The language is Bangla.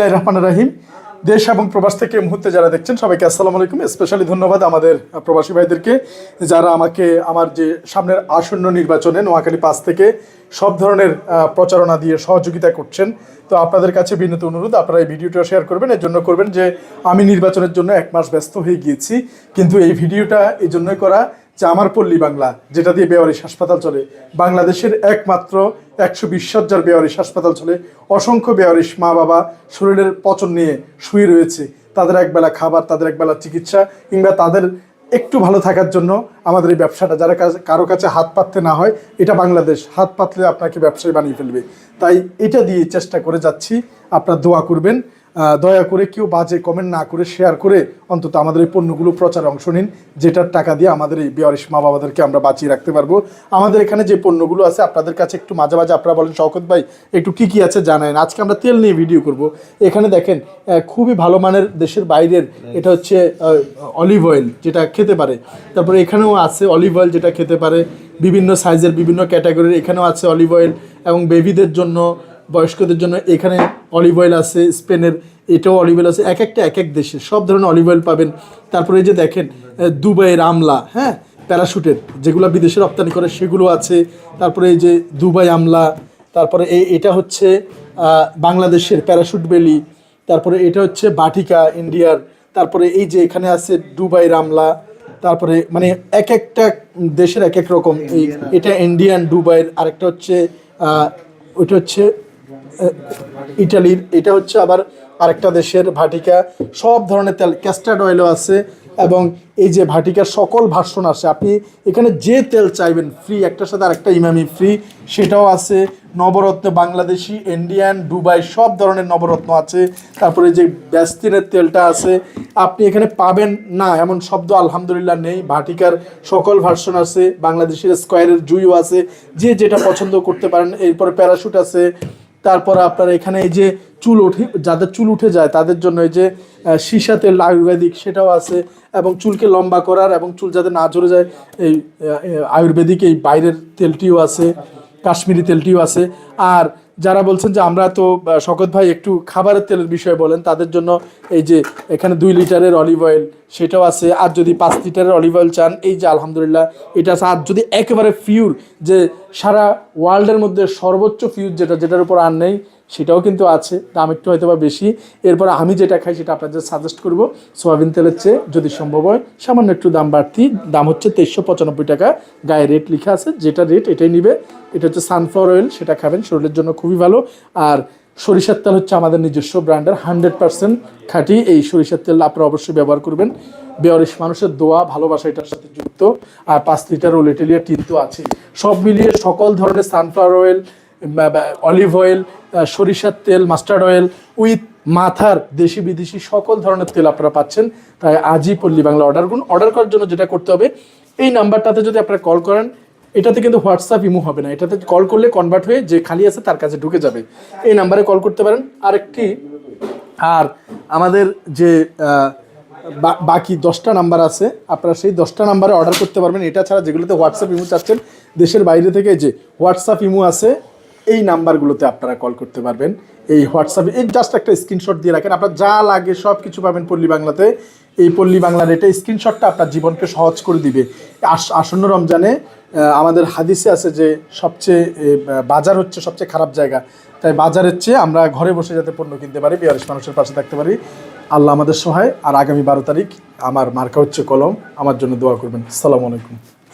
বিসমিল্লাহ রহমান রাহিম। দেশ এবং প্রবাস থেকে মুহূর্তে যারা দেখছেন সবাইকে আসসালামু আলাইকুম। স্পেশালি ধন্যবাদ আমাদের প্রবাসী ভাইদেরকে, যারা আমাকে আমার যে সামনের আসন্ন নির্বাচনে নোয়াখালী পাস থেকে সব ধরনের প্রচারণা দিয়ে সহযোগিতা করছেন। তো আপনাদের কাছে বিনীত অনুরোধ, আপনারা এই ভিডিওটা শেয়ার করবেন। এর জন্য করবেন যে, আমি নির্বাচনের জন্য এক মাস ব্যস্ত হয়ে গিয়েছি। কিন্তু এই ভিডিওটা এই জন্যই করা আমার পল্লী বাংলা, যেটা দিয়ে বেওয়ারিশ হাসপাতাল চলে। বাংলাদেশের একমাত্র একশো বিশ সজ্জার বেওয়ারিশ হাসপাতাল চলে। অসংখ্য বেওয়ারিশ মা বাবা শরীরের পচন নিয়ে শুয়ে রয়েছে। তাদের একবেলা খাবার, তাদের একবেলা চিকিৎসা, কিংবা তাদের একটু ভালো থাকার জন্য আমাদের এই ব্যবসাটা। যারা কারও কাছে হাত পাততে না হয়, এটা বাংলাদেশ। হাত পাতলে আপনাকে ব্যবসায় বানিয়ে ফেলবে। তাই এটা দিয়ে চেষ্টা করে যাচ্ছি। আপনার দোয়া করবেন। দয়া করে কেউ বাজে কমেন্ট না করে শেয়ার করে অন্তত আমাদের এই পণ্যগুলো প্রচারে অংশ নিন, যেটার টাকা দিয়ে আমাদের এই বেয়ারিশ মা বাবাদেরকে আমরা বাঁচিয়ে রাখতে পারব। আমাদের এখানে যে পণ্যগুলো আছে, আপনাদের কাছে একটু মাঝে মাঝে আপনারা বলেন, শওকত ভাই, একটু কী কী আছে জানায়েন? আজকে আমরা তেল নিয়ে ভিডিও করব। এখানে দেখেন খুবই ভালো মানের দেশের বাইরের, এটা হচ্ছে অলিভ অয়েল যেটা খেতে পারে। তারপরে এখানেও আছে অলিভ অয়েল যেটা খেতে পারে। বিভিন্ন সাইজের বিভিন্ন ক্যাটাগরির এখানেও আছে অলিভ অয়েল এবং বেবিদের জন্য বয়স্কদের জন্য এখানে অলিভ অয়েল আছে, স্পেনের এটাও অলিভ অয়েল আছে এক একটা এক এক দেশে সব ধরনের অলিভ অয়েল পাবেন। তারপরে এই যে দেখেন দুবাইয়ের আমলা হ্যাঁ? প্যারাশুটের, যেগুলো বিদেশে রপ্তানি করে, সেগুলো আছে। তারপরে এই যে দুবাই আমলা, তারপরে এই, এটা হচ্ছে বাংলাদেশের প্যারাশুট বেলি, তারপরে এটা হচ্ছে বাটিকা ইন্ডিয়ার, তারপরে এই যে এখানে আছে দুবাইয়ের আমলা, তারপরে মানে এক একটা দেশের এক এক রকম, এই, এটা ইন্ডিয়ান, দুবাইয়ের, আরেকটা হচ্ছে ওইটা হচ্ছে ইটালির, এটা হচ্ছে আবার আরেকটা দেশের ভাটিকা। সব ধরনের তেল ক্যাস্টার্ড অয়েলও আছে এবং এই যে ভাটিকার সকল ভার্সন আছে, আপনি এখানে যে তেল চাইবেন ফ্রি একটার সাথে আরেকটা ইমামি ফ্রি সেটাও আছে। নবরত্ন বাংলাদেশি ইন্ডিয়ান দুবাই সব ধরনের নবরত্ন আছে। তারপরে যে ব্যাস্তিনের তেলটা আছে, আপনি এখানে পাবেন না, এমন শব্দ আলহামদুলিল্লাহ নেই। ভাটিকার সকল ভার্সন আছে, বাংলাদেশের স্কোয়ারের জুইও আছে। যে যেটা পছন্দ করতে পারেন, এরপরে প্যারাশুট আছে তারপর আপনার এখানে এই যে চুল উঠে যাদের চুল উঠে যায় তাদের জন্য এই যে আহ, সীসা তেল আয়ুর্বেদিক সেটাও আছে এবং চুলকে লম্বা করার এবং চুল যাতে না ঝরে যায় এই আয়ুর্বেদিক এই বাইরের তেলটিও আছে কাশ্মীরি তেলটিও আছে। আর যারা বলছেন যে আমরা তো শকত ভাই একটু খাবারের তেলের বিষয়ে বলেন তাদের জন্য এই যে এখানে দুই লিটারের অলিভ অয়েল সেটাও আছে। আর যদি পাঁচ লিটারের অলিভ অয়েল চান এই যে আলহামদুলিল্লাহ এটা আছে। আর যদি একেবারে ফিউর যে সারা ওয়ার্ল্ডের মধ্যে সর্বোচ্চ ফিউজ যেটা, যেটার উপর আর নেই, সেটাও কিন্তু আছে, দাম একটু হয়তো বা বেশি। এরপর আমি যেটা খাই সেটা আপনাদের সাজেস্ট করব। সোয়াবিন তেলের চেয়ে যদি সম্ভব হয়, সামান্য একটু দাম বাড়তি, দাম হচ্ছে তেইশশো পঁচানব্বই টাকা। গায়ে রেট লেখা আছে, যেটা রেট এটাই নিবে। এটা হচ্ছে সানফ্লাওয়ার অয়েল সেটা খাবেন, শরীরের জন্য খুবই ভালো। আর সরিষার তেল হচ্ছে আমাদের নিজস্ব ব্র্যান্ডের হান্ড্রেড পার্সেন্ট খাঁটি। এই সরিষার তেল আপনারা অবশ্যই ব্যবহার করবেন। বেয়ারিশ মানুষের দোয়া, ভালোবাসা এটার সাথে যুক্ত। আর পাঁচ লিটার ও ওলেটেলিয়া টিন তো আছে সব মিলিয়ে সকল ধরনের সানফ্লাওয়ার অয়েল অলিভ অয়েল সরিষার তেল মাস্টার্ড অয়েল উইথ মাথার দেশি বিদেশি সকল ধরনের তেল আপনারা পাচ্ছেন। তাই আজই পল্লী বাংলা অর্ডার করুন। অর্ডার করার জন্য যেটা করতে হবে, এই নাম্বারটাতে যদি আপনারা কল করেন এটাতে কিন্তু হোয়াটসঅ্যাপ ইমো হবে না। এটাতে কল করলে কনভার্ট হয়ে যে খালি আছে তার কাছে ঢুকে যাবে। এই নাম্বারে কল করতে পারেন। আরেকটি, আর আমাদের যে বাকি দশটা নাম্বার আছে, আপনারা সেই দশটা নাম্বারে অর্ডার করতে পারবেন। এটা ছাড়া যেগুলোতে হোয়াটসঅ্যাপ ইমো চাচ্ছেন, দেশের বাইরে থেকে যে হোয়াটসঅ্যাপ ইমো আছে, এই নাম্বারগুলোতে আপনারা কল করতে পারবেন। এই হোয়াটসঅ্যাপে এই জাস্ট একটা স্ক্রিনশট দিয়ে রাখেন। আপনার যা লাগে সব কিছু পাবেন পল্লী বাংলাতে। এই পল্লী বাংলার এটা স্ক্রিনশটটা আপনার জীবনকে সহজ করে দিবে। আস- আসন্ন রমজানে আমাদের হাদিসে আছে যে সবচেয়ে বাজার হচ্ছে সবচেয়ে খারাপ জায়গা। তাই বাজারের চেয়ে আমরা ঘরে বসে যাতে পণ্য কিনতে পারি, বিয়ারিশ মানুষের পাশে থাকতে পারি। আল্লাহ আমাদের সহায়। আর আগামী বারো তারিখ আমার মার্কা হচ্ছে কলম। আমার জন্য দোয়া করবেন। আসসালামু আলাইকুম।